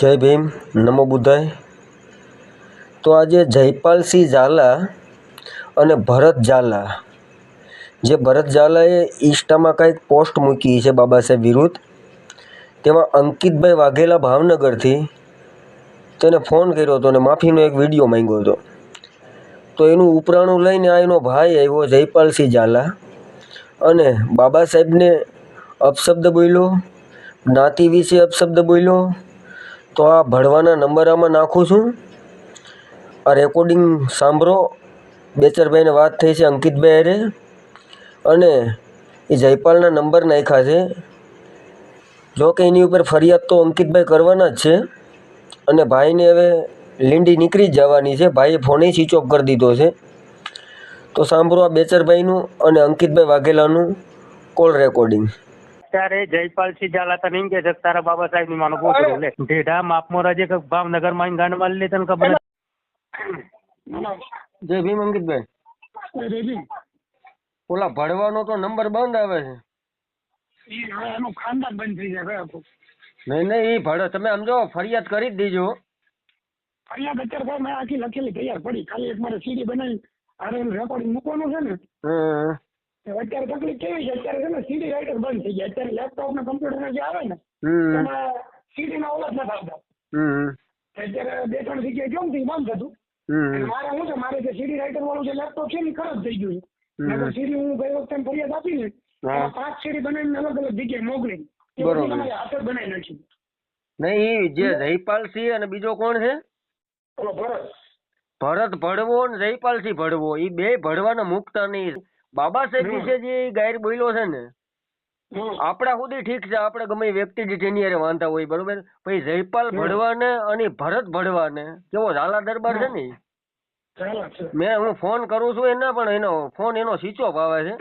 જય ભીમ, નમો બુદ્ધાય. તો આજે જયપાલસિંહ ઝાલા અને ભરત ઝાલા. જે ભરત ઝાલાએ ઇન્સ્ટામાં કંઈક પોસ્ટ મૂકી છે બાબા સાહેબ વિરુદ્ધ. તેમાં અંકિતભાઈ વાઘેલા ભાવનગરથી તેને ફોન કર્યો હતો અને માફીનો એક વીડિયો માંગ્યો હતો. તો એનું ઉપરાણું લઈને આ એનો ભાઈ આવ્યો જયપાલસિંહ ઝાલા. અને બાબા સાહેબને અપશબ્દ બોલ્યો, જ્ઞાતિ વિશે અપશબ્દ બોલ્યો તો આ ભણવાના નંબર આમાં નાખું છું. આ રેકોર્ડિંગ સાંભળો. બેચરભાઈને વાત થઈ છે અંકિતભાઈ અરે અને એ જયપાલના નંબર નાખ્યા છે. જો કે એની ઉપર ફરિયાદ તો અંકિતભાઈ કરવાના જ છે. અને ભાઈને હવે લીંડી નીકળી જ જવાની છે. ભાઈએ ફોને સ્વિચ ઓફ કરી દીધો છે. તો સાંભળો આ બેચરભાઈનું અને અંકિતભાઈ વાઘેલાનું કોલ રેકોર્ડિંગ ત્યારે જયપાલસિંહ ઝાલા તને એમ કે છે તારા બાબા સાહેબની માનો પૂછ્યું લે ઢેઢા માપમાં રાજે કે ભાવનગરમાં ગાંડ મારી લે તને ખબર જય ભીમ અંકિતભાઈ. રેડી ઓલા ભડવાનો તો નંબર બંધ આવે છે. એનું ખાનદાન બંધ થઈ જાય આખું. નહીં નહીં એ તમે સમજો ફરિયાદ કરી જ દીજો. ફરિયાદ અત્યારે ભાઈ મેં આખી લખેલી તૈયાર પડી. ખાલી એક મારે સીડી બનાવી આરે રેકોર્ડિંગ મૂકવાનું છે ને. અત્યારે તકલીફ કેવી છે? અત્યારે છે ને સીડી રાઇટર બંધ થઈ ગયા. અત્યારે લેપટોપ ને કમ્પ્યુટર જે આવે ને એમાં સીડી ના ઓલા જ નથી આવતા. અત્યારે બે ત્રણ જગ્યાએ કેમ થી બંધ હતું. મારે શું છે? મારે જે સીડી રાઇટર વાળું જે લેપટોપ છે ને ખરાબ થઈ ગયું છે. સીડી હું ગઈ વખતે ફરિયાદ આપી ને પાંચ સીડી બનાવીને અલગ અલગ જગ્યાએ મોકલી. બરોબર. હાથે બનાવી નાખી નહીં જે જયપાલ સિંહ અને બીજો કોણ છે? ભરત. ભરત ભડવો ને જયપાલસિંહ ભડવો. એ બે ભડવાના મુકતા નહીં. બાબા સાહેબ વિશે જે ગાયર બોલ્યો છે ને. આપણા સુધી ઠીક છે આપણે ગમે વ્યક્તિ જે જેની અરે વાંધા હોય બરોબર? પછી જયપાલ. ભડવાને અને ભરત ભડવાને કેવો ઝાલા દરબાર છે ને. મેં હું ફોન કરું છું એના પણ એનો ફોન એનો સ્વિચ ઓફ આવે છે.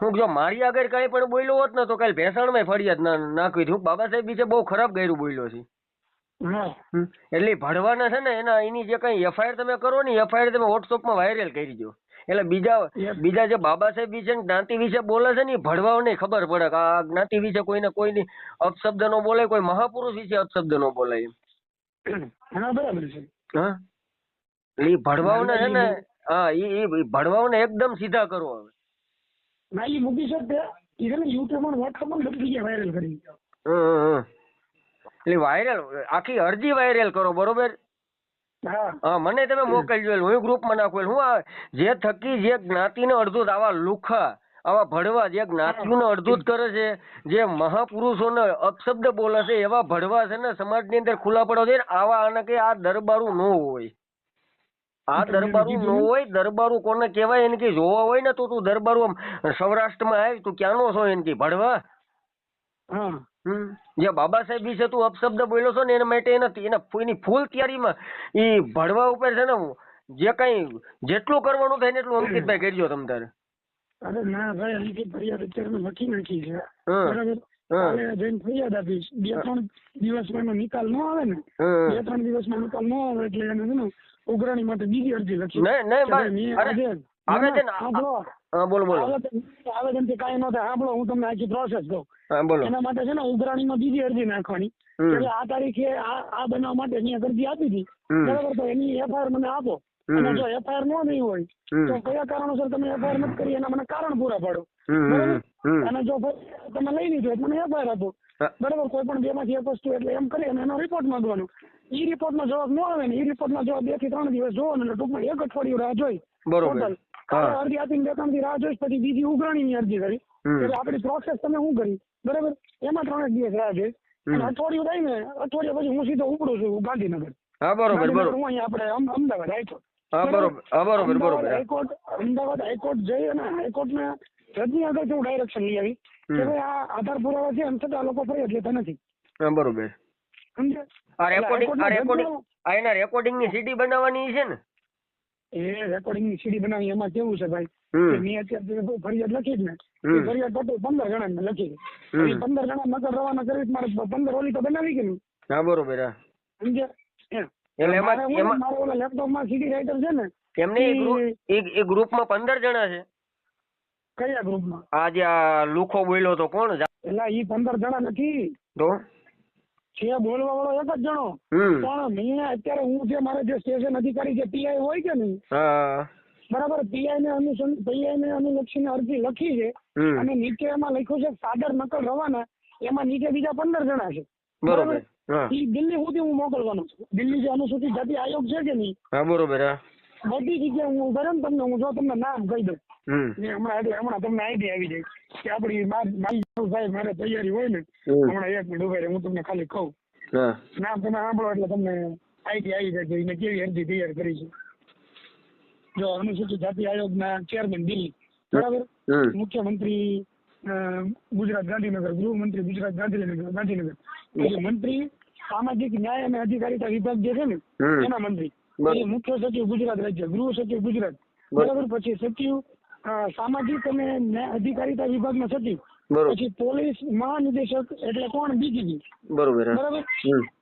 હું જો મારી આગળ કઈ પણ બોલ્યો હોત ને તો કાલે ભેસાણમાં ફરિયાદ ના નાખવી હું બાબા સાહેબ વિશે બહુ ખરાબ ગાયરું બોલ્યો છે. એટલે ભડવાના છે ને એના એની જે કઈ એફઆઈઆર તમે કરો ને એફઆઈઆર તમે વોટ્સઅપમાં વાયરલ કરી દો એટલે બીજા બીજા જે બાબા સાહેબ વિશે જ્ઞાતિ વિશે બોલે છે ને એ ભડવાઓને ખબર પડે કે આ જ્ઞાતિ વિશે કોઈને કોઈની અપશબ્દ નો બોલે કોઈ મહાપુરુષ વિશે અપશબ્દ નો બોલે એમ. હા બરાબર છે. હા? એટલે ઈ ભડવાઓને છે ને હા એ એ ભડવાઓને એકદમ સીધા કરો હવે. ના એ મૂકી શકે. ઈ છે ને યુટ્યુબમાં બધી જગ્યાએ વાયરલ કરી. હમ. એટલે વાયરલ આખી અરજી વાયરલ કરો બરોબર? હા. મને તમે મોકલજો હું ગ્રુપમાં નાખું હું જે થકી જે જ્ઞાતિને અડધું આવા લુખા આવા ભડવા જે જ્ઞાતિઓને અડધું જ કરે છે જે મહાપુરુષોને અપશબ્દ બોલે છે એવા ભડવા છે ને સમાજની અંદર ખુલ્લા પડવા જોઈએ આવા અને કે આ દરબારું ન હોય. આ દરબારું ન હોય દરબારું કોને કહેવાય? એને કે જોવા હોય ને તો તું દરબારું આમ સૌરાષ્ટ્રમાં આવી તું ક્યાંનો છો? એને કે ભડવા. જે બાબા સાહેબ વિશે તું અપશબ્દ બોલ્યો છો ને એના માટે નથી. એના એની ફૂલ તૈયારીમાં એ ભણવા ઉપર છે ને જે કઈ જેટલું કરવાનું થાય ને એટલું અંકિતભાઈ કરજો તમ તારે. અરે ના ભાઈ ફરિયાદ અત્યારે લખી નાખી છે. બરાબર? જઈને ફરિયાદ આપીશ. બે ત્રણ દિવસમાં એનો નિકાલ ન આવે ને? બે ત્રણ દિવસમાં નિકાલ ન આવે એટલે એને ઉઘરાણી માટે બીજી અરજી લખી. નહીં, નહીં, આજે હા બોલો બોલો. આવેદનથી કાંઈ ન થાય. સાંભળો હું તમને આખી પ્રોસેસ કહું. હા બોલો. એના માટે છે ને ઉઘરાણીમાં બીજી અરજી નાખવાની. એટલે આ તારીખે આ આ બનાવવા માટે અહીંયા અરજી આપી હતી. બરાબર તો એની એફઆઈઆર મને આપો. અને જો એફઆઈઆર ન નહીં હોય તો કયા કારણોસર તમે એફઆઈઆર નથી કરી? એના મને કારણ પૂરા પાડો. અને જો તમે લઈ લીધું એટલે મને એફઆઈઆર આપો. બરાબર? કોઈ પણ બે માંથી એક વસ્તુ એટલે એમ કરી અને એનો રિપોર્ટ માંગવાનો. ઈ રિપોર્ટ નો જવાબ ન આવે ને ઈ રિપોર્ટ નો જવાબ બેથી ત્રણ દિવસ જોવો ને ટૂંકમાં એક અઠવાડિયું રાહ જોઈ. બરોબર. અરજી આપીને બે ત્રણથી રાહ જોઈશ પછી બીજી ઉઘરાણીની અરજી કરી. એટલે આપણી પ્રોસેસ તમે હું કરી? બરાબર? એમાં ત્રણ દિવસ રાહ જોઈશ. અઠવાડિયું થાય ને અઠવાડિયા પછી હું સીધો ઉપડું છું ગાંધીનગર. હા બરોબર બરોબર. હું અહીંયા આપણે અમદાવાદ હાઈકોર્ટ. હા બરોબર હા બરોબર બરોબર હાઈકોર્ટ અમદાવાદ હાઈકોર્ટ જઈ અને હાઈકોર્ટના જજની આગળ હું ડાયરેક્શન લઈ આવી? કે ભાઈ આ આધાર પુરાવા છે એમ છતાં આ લોકો ફરિયાદ લેતા નથી. હા બરોબર. સમજે આ રેકોર્ડિંગ આ રેકોર્ડિંગ આ એના રેકોર્ડિંગની સીડી બનાવવાની છે ને? એ રેકોર્ડિંગની સીડી બનાવી એમાં કેવું છે ભાઈ? કે મેં અત્યારે ફરિયાદ લખી જ ને એ ફરિયાદ ટોટલ પંદર જણા મેં લખી એ પંદર જણા નકર રવાના કરી મારે પંદર ઓલી તો બનાવી કે હા બરોબર મારે ઓલા લેપટોપમાં સીડી રાઇટર છે ને એમને એ ગ્રુપ એક એ ગ્રુપમાં પંદર જણા છે? કયા ગ્રુપમાં આ જે આ લુખો બોલ્યો તો કોણ? એટલે ઈ પંદર જણા નથી. તો? છે બોલવા વાળો એક જ જણો. પણ મેં અત્યારે હું જે મારે જે સ્ટેશન અધિકારી જે પીઆઈ હોય કે નહીં બરાબર પીઆઈ ને અનુસં પીઆઈ ને અનુલક્ષીને અરજી લખી છે અને નીચે એમાં લખ્યું છે સાદર નકલ રવાના એમાં નીચે બીજા પંદર જણા છે. બરોબર દિલ્હી સુધી હું મોકલવાનો છું. દિલ્હી જે અનુસૂચિત જાતિ આયોગ છે કે નહીં હા બરોબર હા. બધી જગ્યાએ હું ને તમને હું જો તમને નામ કહી દઉં. હમણાં હમણાં તમને આઈડિયા આવી જાય કે આપડી મારી સાહેબ મારે તૈયારી હોય ને હમણાં એક મિનિટ ઊભા હું તમને ખાલી કહું. નામ તમે સાંભળો એટલે તમને આઈડિયા આવી જાય કે એને કેવી અરજી તૈયાર કરી છે. જો અનુસૂચિત જાતિ આયોગના ચેરમેન દિલ્હી બરાબર? મુખ્યમંત્રી ગુજરાત ગાંધીનગર ગૃહમંત્રી ગુજરાત ગાંધીનગર ગાંધીનગર. મંત્રી સામાજિક ન્યાય અને અધિકારીતા વિભાગ જે છે ને એના મંત્રી. મુખ્ય સચિવ ગુજરાત રાજ્ય ગૃહ સચિવ ગુજરાત. બરાબર. પછી સચિવ સામાજિક અને અધિકારીતા વિભાગના સચિવ. પછી પોલીસ મહાનિદેશક એટલે કોણ? બીજી બરોબર બરાબર?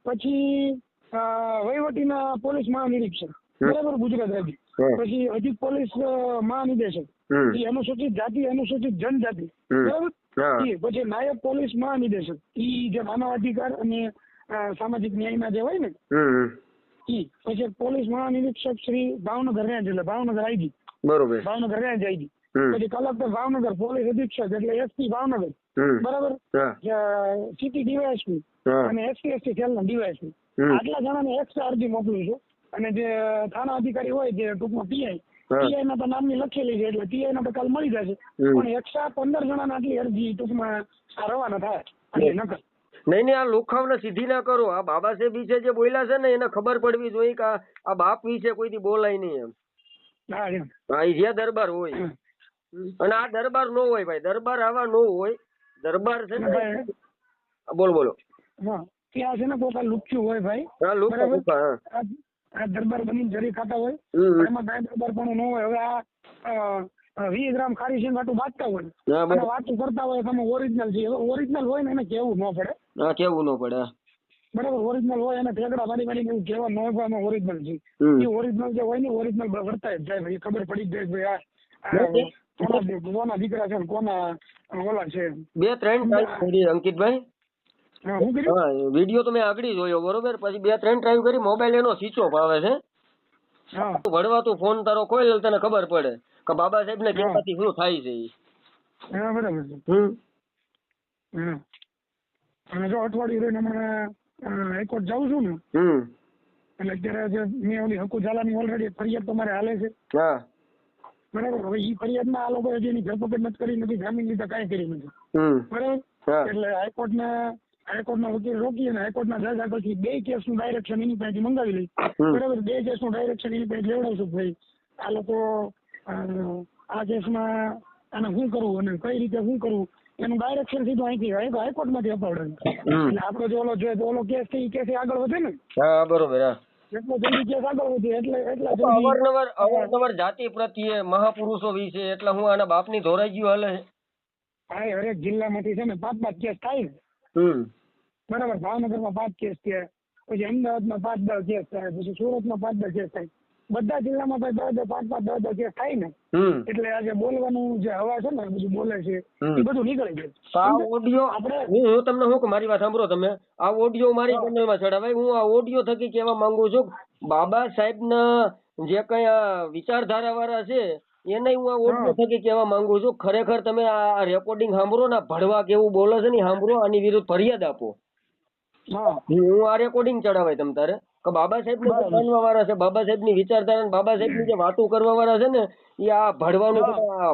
પછી વહીવટીના પોલીસ મહાનિરીક્ષક. બરાબર ગુજરાત રાજ્ય. પછી અધિક પોલીસ મહાનિદેશક. એ અનુસૂચિત જાતિ અનુસૂચિત જનજાતિ. બરાબર? પછી નાયબ પોલીસ મહાનિદેશક. ઈ જે માનવ અધિકાર અને સામાજિક ન્યાયના જે હોય ને. ઈ. પછી પોલીસ મહાનિરીક્ષક શ્રી ભાવનગર રેન્જ એટલે ભાવનગર આઈજી બરોબર. ભાવનગર રેન્જ આઈજી પછી કલેક્ટર ભાવનગર પોલીસ અધિક્ષક એટલે એસપી ભાવનગર. બરાબર? સિટી ડીવાયએસપી અને એસસી એસટી સેલના ડીવાયએસપી. આટલા જણાને એક્સ્ટ્રા અરજી મોકલું છું. અને જે થાણા અધિકારી હોય જે ટૂંકમાં પીઆઈ પીઆઈ ના તો નામની લખેલી છે એટલે પીઆઈ ના તો કાલ મળી જશે. પણ એક્સ્ટ્રા પંદર જણાને આટલી અરજી ટૂંકમાં રવાના થાય. આટલી નકલ નહીં નહીં આ લોખાવને સીધી ના કરો. આ બાબા સાહેબ વિશે જે બોલ્યા છે ને એને ખબર પડવી જોઈએ કે આ- બાપ વિશે કોઈથી બોલાય નહીં એમ. હા એ જ્યાં દરબાર હોય. અને આ દરબાર નો હોય ભાઈ દરબાર આવા નો હોય. દરબાર છે ને ભાઈ. બોલો બોલો. ત્યાં છે ને કોક લુચ્યું હોય ભાઈ. હા હા. આ દરબાર બની જરી ખાતા હોય. એમાં કાંઈ દરબાર પણ ન હોય. હવે આ વીસ ગ્રામ ખારી સિંગ આટલું બાંધતા હોય. અને વાતું કરતા હોય તમે ઓરિજિનલ છે. ઓરિજિનલ હોય ને એને કેવું ન પડે. હા કેવું ન પડે બરાબર ઓરિજિનલ હોય એને ઠેકડા મારી મારી એવું કેવા ન હોય અમે ઓરિજિનલ છે. એ ઓરિજિનલ જે હોય ને ઓરિજિનલ વર્તાય જ જાય. ભાઈ ખબર પડી જ જાય ભાઈ આ કોના દીકરા છે કોના ઓલા છે. બે ત્રણ કરી અંકિતભાઈ. હા, હું કર્યું વીડિયો તો મેં આગળ જોયો બરોબર? પછી બે ત્રણ ટ્રાઈવ કરી મોબાઈલ એનો સ્વિચ ઓફ આવે છે. હા. તું ફોન તારો કોઈ તને ખબર પડે. કે બાબા સાહેબ ને કેવાથી શું થાય છે હા બરાબર છે. અને જો અઠવાડિયું રહીને મને હાઈકોર્ટ જાઉં છું ને એટલે અત્યારે જે મેં ઓલી હકુ ઝાલાની ઓલરેડી ફરિયાદ તમારે હાલે છે. હા. બરાબર? હવે ઈ ફરિયાદમાં આ લોકો હજી એની ધરપકડ નથી કરી નથી જામીન લીધા કાંઈ કરી નથી. બરાબર? એટલે હાઈકોર્ટના હાઈકોર્ટના વકીલ રોકી અને હાઈકોર્ટના જજ આગળથી બે કેસનું ડાયરેક્શન એની પાસેથી મંગાવી લઈ. બરાબર? બે કેસનું ડાયરેક્શન એની પાસે લેવડાવશું ભાઈ. આ લોકો આ કેસમાં આને શું કરવું અને કઈ રીતે શું કરવું? એનું ડાયરેક્શન સીધું અહીંથી હાઈ- હાઈકોર્ટમાંથી અપાવડાવ્યું હમ. એટલે આપણો જે ઓલો જોઈએ તો ઓલો કેસ છે એ કેસ આગળ વધે ને? હા બરોબર હા. જેટલો જલ્દી કેસ આગળ વધે એટલે એટલા અવારનવાર અવારનવાર જાતિ પ્રત્યે મહાપુરુષો વિશે એટલે હું આના બાપની ધોરાઈ ગયું હાલે. હા હરેક જિલ્લામાંથી છે ને પાંચ પાંચ કેસ થાય હમ. બરાબર ભાવનગરમાં પાંચ કેસ થયા પછી અમદાવાદમાં પાંચ દસ કેસ થાય પછી સુરતમાં પાંચ દસ કેસ થાય. બધા જિલ્લામાં ભાઈ દસ દસ પાંચ પાંચ દસ દસ કેસ થાય ને. એટલે આ જે બોલવાનું જે હવા છે ને બધું બોલે છે એ બધું નીકળી જાય આ ઓડિયો આપણે હું તમને હું મારી વાત સાંભળો તમે. આ ઓડિયો મારી. ચેનલમાં ચડાવાય. હું આ ઓડિયો થકી કહેવા માંગુ છું બાબા સાહેબના જે કઈ વિચારધારા વાળા છે એને હું આ ઓડિયો થકી કહેવા માંગુ છું. ખરેખર તમે આ રેકોર્ડિંગ સાંભળો ને ભડવા કેવું બોલે છે ને સાંભળો આની વિરુદ્ધ ફરિયાદ આપો. હા. આ રેકોર્ડિંગ ચડાવાય તમ તારે? કે બાબા સાહેબ ને માનવા વાળા છે બાબા સાહેબની વિચારધારા બાબા સાહેબની જે વાતો કરવા વાળા છે ને એ આ ભડવાનું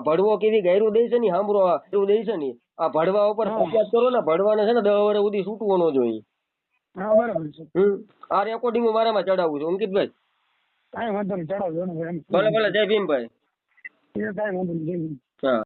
ભડવો કેવી ગાયરું દે છે ને સાંભળો આ એવું દે છે ને આ ભડવા ઉપર. ફરિયાદ કરો ને ભડવાને છે ને દસ વર્ષ સુધી છૂટવો ન જોઈએ. બરાબર આ રેકોર્ડિંગ હું મારામાં ચડાવું છું અંકિતભાઈ. કાંઈ વાંધો નહીં ચડાવજો ભલે ભલે જય ભીમભાઈ. એ કાંઈ વાંધો નહીં જય.